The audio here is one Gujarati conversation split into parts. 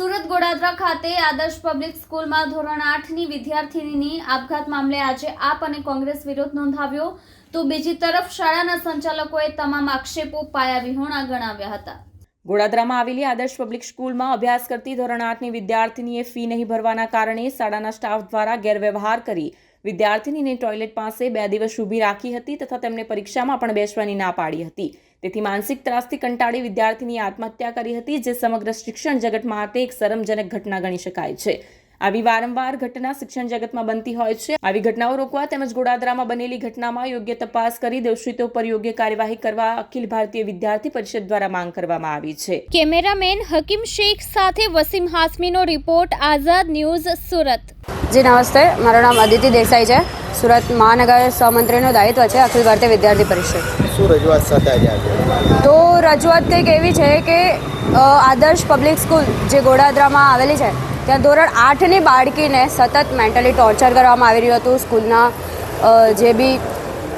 સુરત ગોડાદરા ખાતે આદર્શ પબ્લિક સ્કૂલમાં ધોરણ આઠની વિદ્યાર્થીનીની આપઘાત મામલે આજે આપ અને કોંગ્રેસ વિરોધ નોંધાવ્યો. તો બીજી તરફ શાળાના સંચાલકોએ તમામ આક્ષેપો પાયા વિહોણા ગણાવ્યા હતા. ગોડાદરામાં આવેલી આદર્શ પબ્લિક સ્કૂલમાં અભ્યાસ કરતી ધોરણ આઠની વિદ્યાર્થીનીએ ફી નહીં ભરવાના કારણે શાળાના સ્ટાફ દ્વારા ગેરવ્યવહાર કરી વિદ્યાર્થીનીને ટોયલેટ પાસે બે દિવસ ઊભી રાખી હતી તથા તેમને પરીક્ષામાં પણ બેસવાની ના પાડી હતી. તેથી માનસિક ત્રાસથી કંટાળી વિદ્યાર્થીની આત્મહત્યા કરી હતી, જે સમગ્ર શિક્ષણ જગત માટે એક શરમજનક ઘટના ગણી શકાય છે. આવી વારંવાર ઘટના શિક્ષણ જગતમાં બનતી હોય છે. આવી ઘટનાઓ રોકવા તેમજ ગોડાદરામાં બનેલી ઘટનામાં યોગ્ય તપાસ કરી દોષિતો પર યોગ્ય કાર્યવાહી કરવા અખિલ ભારતીય વિદ્યાર્થી પરિષદ દ્વારા માંગ કરવામાં આવી છે. કેમેરામેન હકીમ શેખ સાથે વસીમ હાસમીનો રિપોર્ટ આઝાદ ન્યૂઝ સુરત. જી નમસ્તે. મારું નામ અદિતિ દેસાઈ છે. સુરત મહાનગર સહમંત્રીનું દાયિત્વ છે અખિલ ભારતીય વિદ્યાર્થી પરિષદ. શું રજૂઆત સાથે આજે તો રજૂઆત કંઈક એવી છે કે આદર્શ પબ્લિક સ્કૂલ જે ગોડાદરામાં આવેલી છે ત્યાં ધોરણ આઠની બાળકીને સતત મેન્ટલી ટોર્ચર કરવામાં આવી રહ્યું હતું સ્કૂલના જે બી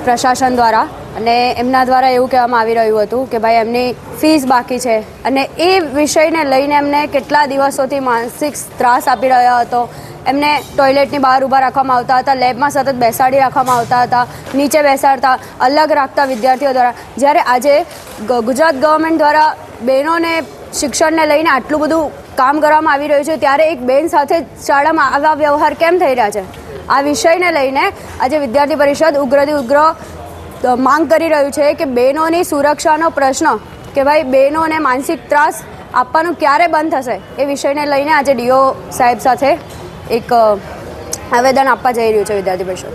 પ્રશાસન દ્વારા. અને એમના દ્વારા એવું કહેવામાં આવી રહ્યું હતું કે ભાઈ એમની ફીસ બાકી છે. અને એ વિષયને લઈને એમને કેટલા દિવસોથી માનસિક ત્રાસ આપી રહ્યો હતો. એમને ટોયલેટની બહાર ઊભા રાખવામાં આવતા હતા લેબમાં સતત બેસાડી રાખવામાં આવતા હતા, નીચે બેસાડતા, અલગ રાખતા વિદ્યાર્થીઓ દ્વારા. જ્યારે આજે ગુજરાત ગવર્મેન્ટ દ્વારા બહેનોને, શિક્ષણને લઈને આટલું બધું કામ કરવામાં આવી રહ્યું છે ત્યારે એક બેન સાથે શાળામાં આવા વ્યવહાર કેમ થઈ રહ્યા છે? આ વિષયને લઈને આજે વિદ્યાર્થી પરિષદ ઉગ્રથી ઉગ્ર માંગ કરી રહ્યું છે કે બહેનોની સુરક્ષાનો પ્રશ્ન કે ભાઈ બહેનોને માનસિક ત્રાસ આપવાનું ક્યારે બંધ થશે? એ વિષયને લઈને આજે ડીઓ સાહેબ સાથે એક આવેદન આપવા જઈ રહ્યું છે વિદ્યાર્થી પરિષદ.